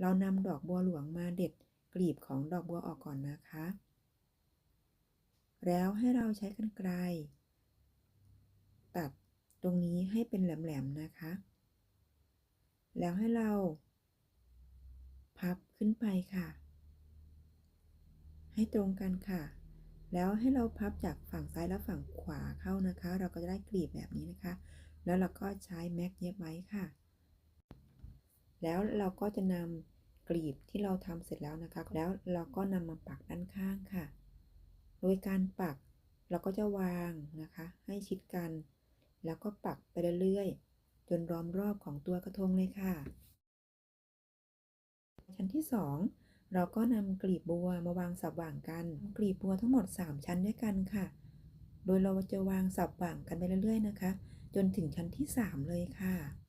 เรานำดอกบัวหลวงมาเด็ดกลีบของดอกบัวออกก่อนนะคะ แล้วให้เราใช้กรรไกรตัดตรงนี้ให้เป็นแหลมๆนะคะ แล้วให้เรา พับขึ้นไปค่ะ ให้ตรงกันค่ะ แล้วให้เราพับจากฝั่งซ้ายและฝั่งขวาเข้านะคะ เราก็จะได้กลีบแบบนี้นะคะ แล้วเราก็ใช้แม็กเย็บไว้ค่ะ แล้วเราก็จะนำกลีบที่เราทำเสร็จแล้วนะคะ แล้วเราก็นำมาปักด้านข้างค่ะ โดยการปักเราก็จะวางนะคะ ให้ชิดกัน แล้วก็ปักไปเรื่อยๆ จนล้อมรอบของตัวกระทงเลยค่ะ ชั้นที่ 2 เราก็นำกลีบบัวมาวางสับหว่างกัน กลีบบัวทั้งหมด 3 ชั้นด้วยกันค่ะ โดยเราจะวางสับหว่างกันไปเรื่อยๆ นะคะ จนถึงชั้นที่ 3 เลยค่ะ